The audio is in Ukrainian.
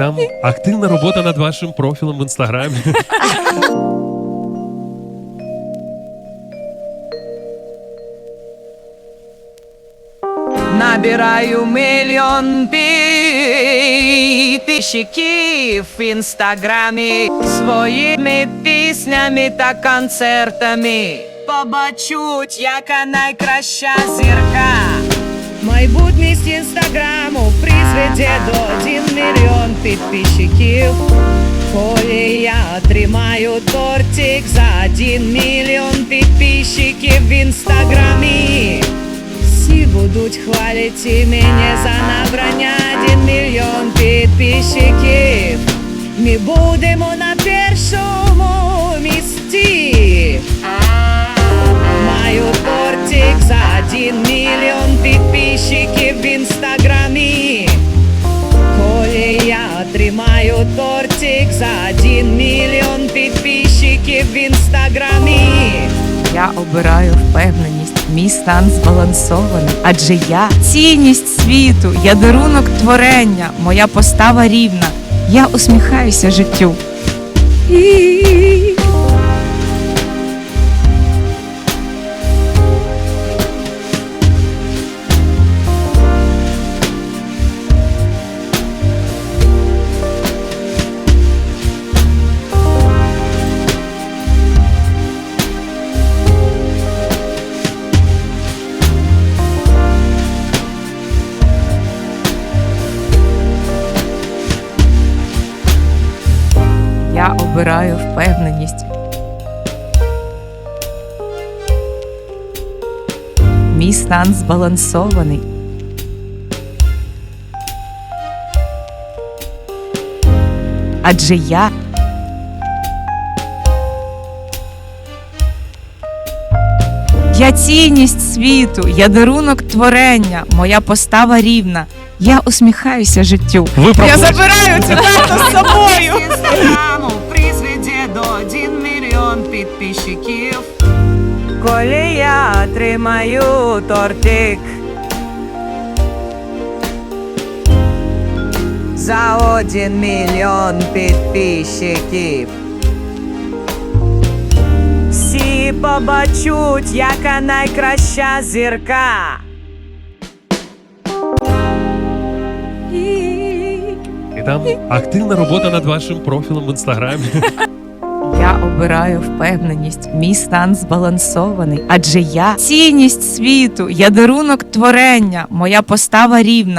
там активна робота над вашим профілем в інстаграмі. Набираю мільйон підписчиків в інстаграмі своїми піснями та концертами. Побачуть, яка найкраща зірка. Майбутність інстаграму призведе до 1 мільйон підписчиків. Коли я отримаю тортик за 1 мільйон підписчиків в інстаграмі. Всі будуть хвалити мене за набрання 1 мільйон підписчиків. Ми будемо на першому місці. Маю тортик за 1 мільйон я отримаю тортик за один мільйон підписчиків в інстаграмі. Я обираю впевненість, мій стан збалансований, адже я цінність світу, я дарунок творення, моя постава рівна. Я усміхаюся життю. І- впевненість. Мій стан збалансований. Адже я Я цінність світу, я дарунок творення, моя постава рівна. Я усміхаюся життю. Ви Я забираю цитату з собою. Мільйон підписчиків. Коли я отримаю тортик за 1 мільйон підписчиків. Всі побачуть, яка найкраща зірка. І там активна робота над вашим профілем в інстаграмі. Обираю впевненість, мій стан збалансований, адже я цінність світу, я дарунок творення, моя постава рівна.